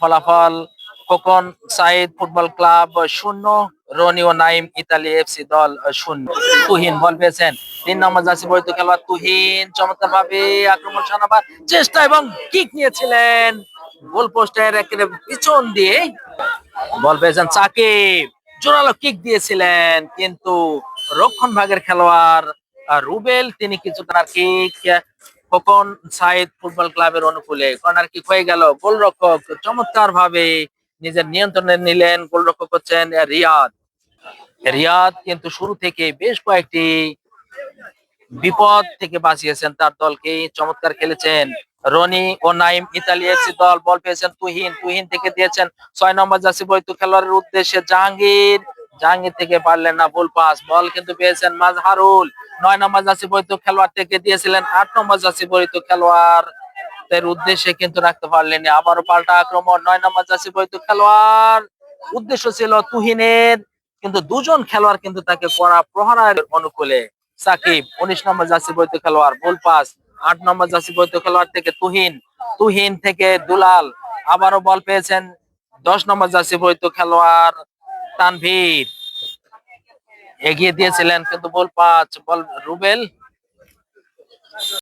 ফলাফল cocoon Saeed football club শূন্য, রনি ও নাইম ইতালি এফসি দল শূন্য। তুহিন বল পেয়েছেন। তিন নম্বর জার্সি বৈত খেলোয়াড় তুহিন। চমৎকার ভাবে আক্রমণ সানাবার চেষ্টা এবং কিক নিয়েছিলেন। গোল পোস্টের একেবারে পিছন দিয়ে বল পেয়েছেন সাকিব। জোরালো কিক দিয়েছিলেন, কিন্তু রক্ষণ ভাগের খেলোয়াড় রুবেল, তিনি কিছুটা কিক খোকন সাইদ ফুটবল ক্লাবের অনুকূলে। কর্নার কিক হয়ে গেল। গোলরক্ষক চমৎকার ভাবে নিজের নিয়ন্ত্রণে নিলেন। গোলরক্ষক হচ্ছেন রিয়াদ। রিয়াদ কিন্তু শুরু থেকে বেশ কয়েকটি বিপদ থেকে বাঁচিয়েছেন তার দলকে। চমৎকার খেলেছেন রনি ও নাইম ইতালি এফসি দল। বল পেয়েছেন তুহিন। তুহিন থেকে দিয়েছেন ছয় নম্বর জার্সি বৈতু খেলোয়াড়ের উদ্দেশ্যে জাহাঙ্গীর। জাহাঙ্গীর থেকে পারলেন না, ভুল পাস, বল কিন্তু পেয়েছেন মাজহারুল। নয় নম্বর জার্সি বৈতু খেলোয়াড় থেকে দিয়েছিলেন আট নম্বর জার্সি বৈতু খেলোয়াড় উদ্দেশ্যে কিন্তু রাখতে পারলেন আবারও পাল্টা আক্রমণ, নয় নম্বর জার্সি বৈতু খেলোয়াড়। উদ্দেশ্য ছিল তুহিনের, কিন্তু দুজন খেলোয়াড় কিন্তু তাকে করা প্রহারের অনুকূলে। সাকিব, উনিশ নম্বর জার্সি বৈতু খেলোয়াড় গোল পাস, আট নম্বর জার্সি বৈতু খেলোয়াড় থেকে তুহিন। তুহিন থেকে দুলাল, আবারও বল পেয়েছেন দশ নম্বর জার্সি বৈতু খেলোয়াড় তানভীর। এগিয়ে দিয়েছিলেন কিন্তু বল পাঁচ বল রুবেল।